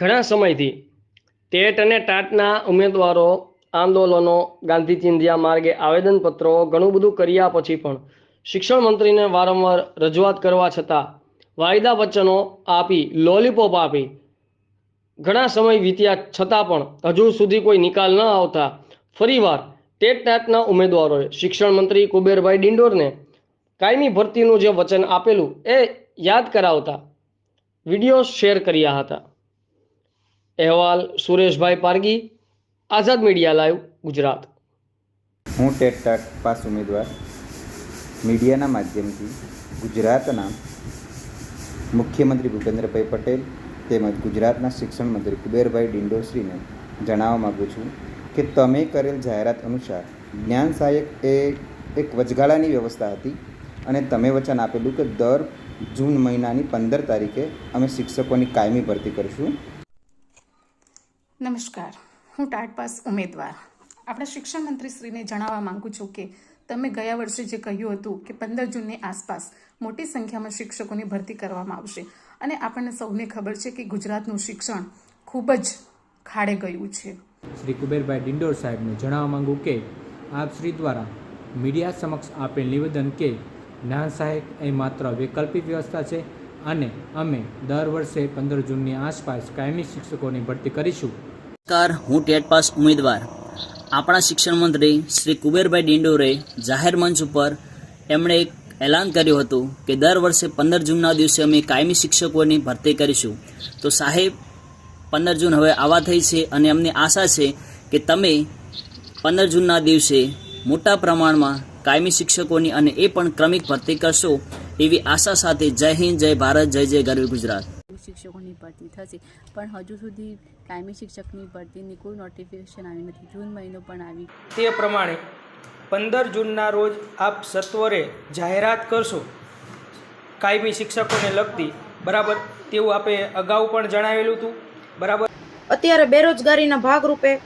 ઘણા સમયથી ટેટ અને ટાટના ઉમેદવારો આંદોલનો ગાંધી ચિંધ્યા માર્ગે આવેદનપત્રો, ઘણું બધું કર્યા પછી પણ શિક્ષણ મંત્રીને વારંવાર રજૂઆત કરવા છતાં વાયદા વચનો આપી, લોલીપોપ આપી, ઘણા સમય વીત્યા છતાં પણ હજુ સુધી કોઈ નિકાલ ન આવતા ફરીવાર ટેટ ટાટના ઉમેદવારોએ શિક્ષણ મંત્રી કુબેરભાઈ ડિંડોરને કાયમી ભરતીનું જે વચન આપેલું એ યાદ કરાવતા વીડિયો શેર કર્યા હતા. અહેવાલ સુરેશભાઈ પારગી, આઝાદ મીડિયા લાઈવ, ગુજરાત. હું ટેટ પાસ ઉમેદવાર. મીડિયાના માધ્યમથી ગુજરાતના મુખ્યમંત્રી ભૂપેન્દ્રભાઈ પટેલ તેમજ ગુજરાતના શિક્ષણ મંત્રી કુબેરભાઈ ડિંડોશ્રીને જણાવવા માગું છું કે તમે કરેલ જાહેરાત અનુસાર જ્ઞાન સહાયક એ એક વચગાળાની વ્યવસ્થા હતી અને તમે વચન આપેલું કે દર જૂન મહિનાની પંદર તારીખે અમે શિક્ષકોની કાયમી ભરતી કરીશું. નમસ્કાર, હું ટાટપાસ ઉમેદવાર. આપણા શિક્ષણ મંત્રીશ્રીને જણાવવા માંગુ છું કે તમે ગયા વર્ષે જે કહ્યું હતું કે પંદર જૂનની આસપાસ મોટી સંખ્યામાં શિક્ષકોની ભરતી કરવામાં આવશે અને આપણને સૌને ખબર છે કે ગુજરાતનું શિક્ષણ ખૂબ જ ખાડે ગયું છે. શ્રી કુબેરભાઈ ડિંડોર સાહેબને જણાવવા માંગુ કે આપ શ્રી દ્વારા મીડિયા સમક્ષ આપેલ નિવેદન કે જ્ઞાન સહાયક એ માત્ર વૈકલ્પિક વ્યવસ્થા છે અને અમે દર વર્ષે પંદર જૂનની આસપાસ કાયમી શિક્ષકોની ભરતી કરીશું. નમસ્કાર, હું ટેટ પાસ ઉમેદવાર. આપણા શિક્ષણ મંત્રી શ્રી કુબેરભાઈ ડિંડોરે જાહેર મંચ ઉપર એમણે એક એલાન કર્યું હતું કે દર વર્ષે પંદર જૂનના દિવસે અમે કાયમી શિક્ષકોની ભરતી કરીશું. તો સાહેબ, પંદર જૂન હવે આવા થઈ છે અને અમને આશા છે કે તમે પંદર જૂનના દિવસે મોટા પ્રમાણમાં કાયમી શિક્ષકોની અને એ પણ ક્રમિક ભરતી કરશો એવી આશા સાથે જય હિન્દ જય ભારત જય જય ગરવી ગુજરાત. શિક્ષકોની ભરતી થશે. પણ હજુ સુધી કાયમી શિક્ષકની ભરતીની કોઈ નોટિફિકેશન આવી નથી. જૂન મહિનો પણ આવી તે પ્રમાણે પંદર જૂનના રોજ આપ સત્વરે જાહેરાત કરશો. કાયમી શિક્ષકોને લગતી બરાબર તેવું આપે અગાઉ પણ જણાવેલું હતું. બરાબર? અત્યારે બેરોજગારીના ભાગરૂપે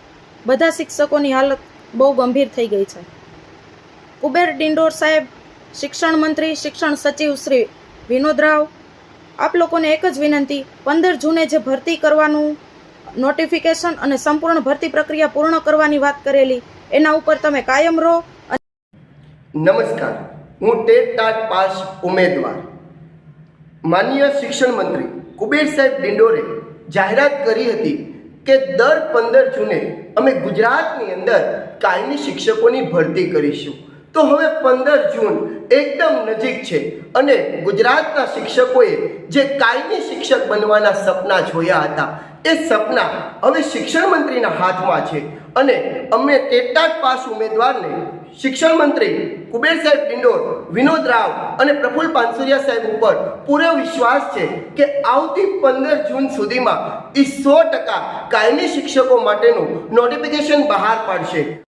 બધા શિક્ષકોની હાલત બહુ ગંભીર થઈ ગઈ છે. કુબેર ડિંડોર સાહેબ, શિક્ષણ મંત્રી, શિક્ષણ સચિવ શ્રી વિનોદ રાવ, આપ લોકોને એક જ વિનંતી, પંદર જૂને જે ભરતી કરવાનું નોટિફિકેશન અને સંપૂર્ણ ભરતી પ્રક્રિયા પૂર્ણ કરવાની વાત કરેલી, એના ઉપર તમે કાયમ રહો નમસ્કાર, હું ટેટ ટાટ પાસ ઉમેદવાર. માનનીય શિક્ષણ મંત્રી કુબેર સાહેબ ડિંડોરે જાહેરાત કરી હતી કે દર પંદર જૂને અમે ગુજરાતની અંદર કાયમી શિક્ષકોની ભરતી કરીશું. તો હવે પંદર જૂન એકદમ નજીક છે અને ગુજરાતના શિક્ષકોએ જે કાયમી શિક્ષક બનવાના સપના જોયા હતા, એ સપના હવે શિક્ષણ મંત્રીના હાથમાં છે. અને અમે તેટલાક પાસ ઉમેદવારને શિક્ષણ મંત્રી કુબેર સાહેબ ડિંડોર, વિનોદ રાવ અને પ્રફુલ પાનસુરિયા સાહેબ ઉપર પૂરો વિશ્વાસ છે કે આવતી પંદર જૂન સુધીમાં એ સો ટકા કાયમી શિક્ષકો માટેનું નોટિફિકેશન બહાર પાડશે.